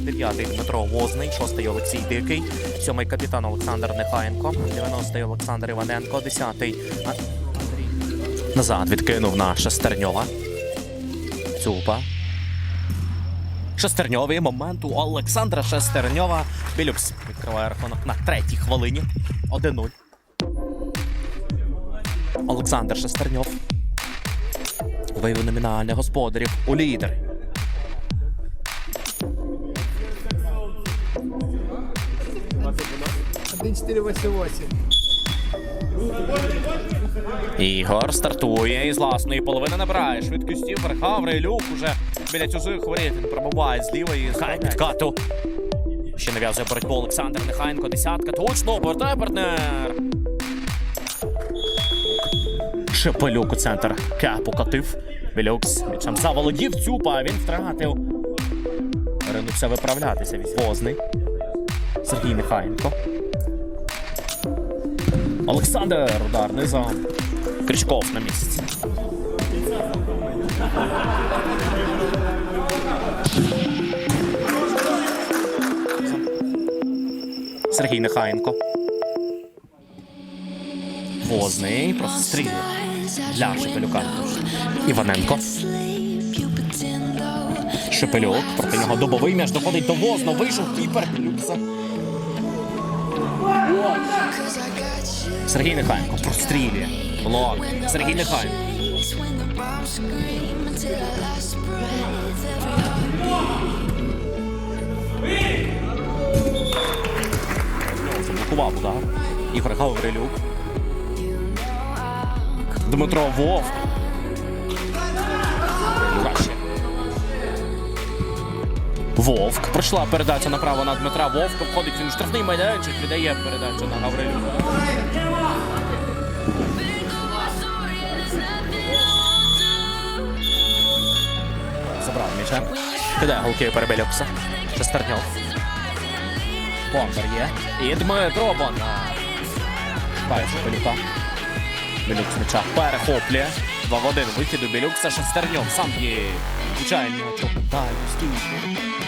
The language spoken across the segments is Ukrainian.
дев'ятий Дмитро Возний, шостий Олексій Дикий, сьомий капітан Олександр Нехаєнко, 90-й Олександр Іваненко, десятий Андрій. Назад відкинув на Шестерньова. Цюпа. Шестерньовий момент у Олександра Шестерньова. Білюкс відкриває рахунок на третій хвилині. 1-0. Олександр Шестерньов. Виявив номінальне господарів у лідери. Ігор стартує із власної половини набирає швидкості. Верхаври люк уже біля чужих воріт. Він пробуває з лівої хай підкату. Ще нав'язує боротьбу Олександр Нехайенко. Десятка. Точно повертає партнер. Шепелюк у центр. Кеп укатив. Білюкс м'ячем заволодів цюпа. Він втратив. Ринувся виправлятися. Возний. Сергій Нехаєнко. Олександр удар низом. Крючков на місці. Сергій Нехаєнко. Возний просто стріляє для Шепелюка. Іваненко. Шепелюк. Проти нього добовий м'яч доходить до Возно. Вийшов кіпер. Люкса. Сергій Нехаєнко прострілює. Блок. Сергій Нехаєнко. Заблокував удар. Ігор Гаврилюк. Дмитро Вовк. Вовк. Пройшла передача направо на Дмитра Вовка. Входить він в штрафний майданчик, віддає передачу на Гаврилюка. Забрав м'яча. Кидає голкіпер Белюкса. Шестерньов. Бондар є. І Дмитро Бондар. Шукає Шепелюка. Белюкс м'яча перехоплює. 2 в 1 вихід у Белюкса. Шестерньов сам є. Включає м'яч. Далі стійку.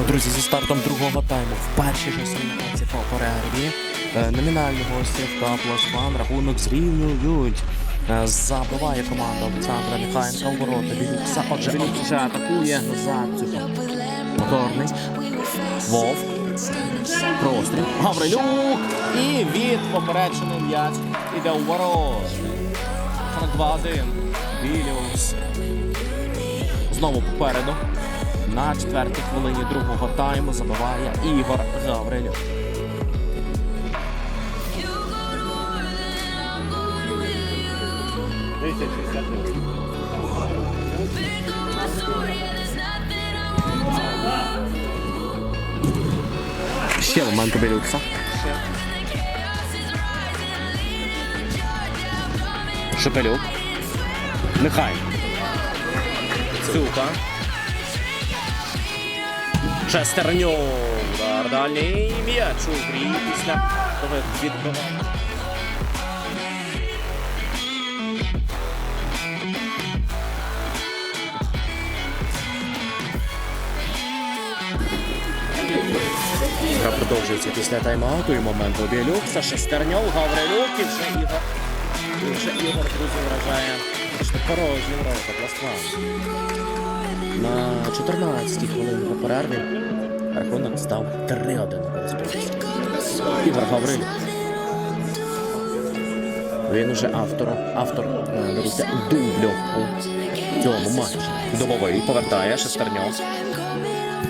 Друзі, зі стартом другого тайму в першій же ситуації по перерві е, номінального осівка Плашман рахунок зрівнюють. Е, Забиває команда Олександра Михайенка у ворота. Білюкса. Отже, Білюкс атакує назад. цю Моторний. Вовк. Простріл. Гаврилюк. І від попереджений м'яч іде у ворот. 2-1. Білюкс. Знову попереду. На четвертій хвилині другого тайму забиває Ігор Гаврилюк. Ще момент Білюкса. Шепелюк. Нехай. Цюка. Шестерньов. Удар дальній м'яч у грі після відбивання. Гра продовжується після тайм-ауту і моменту Білюкса. Шестерньов, Гаврилюк і вже Ігор. І вже Ігор, друзі, вражає. Точно порожні ворота Пластван. На 14-й хвилині по перерві рахунок став 3-1 на користь Ігор Гаврилюк. Він уже автор, автор дивіться, дублю у цьому матчі. Добовий повертає Шестерньов.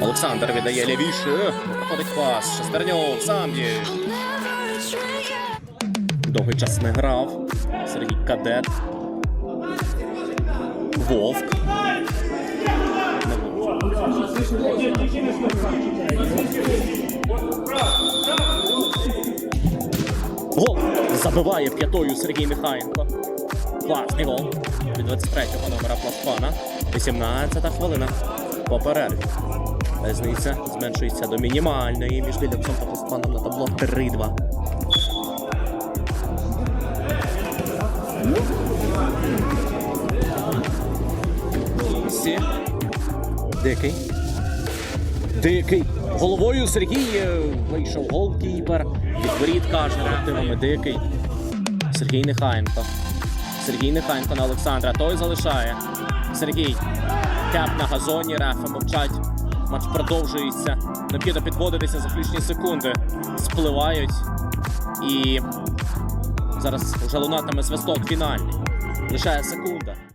Олександр віддає лівіше. Проходить пас. Шестерньов сам є. Довгий час не грав. Сергій Кадет. Вовк. Гол! Забиває п'ятою Сергій Михаєнко. Класний гол. Від 23-го номера Пластпана. 18-та хвилина. По перерві. Різниця зменшується до мінімальної між Вільямсом та Пласфаном на табло 3-2. Сі. Дикий. Дикий. Головою Сергієв вийшов голкіпер. Відворіт каже реактивами Дикий. Сергій Нехаєнко. Сергій Нехаєнко на Олександра. Той залишає. Сергій. Кеп на газоні. Рефи мовчать. Матч продовжується. Необхідно підводитися заключні секунди. Спливають. І зараз вже лунатиме свисток фінальний. Лишає секунда.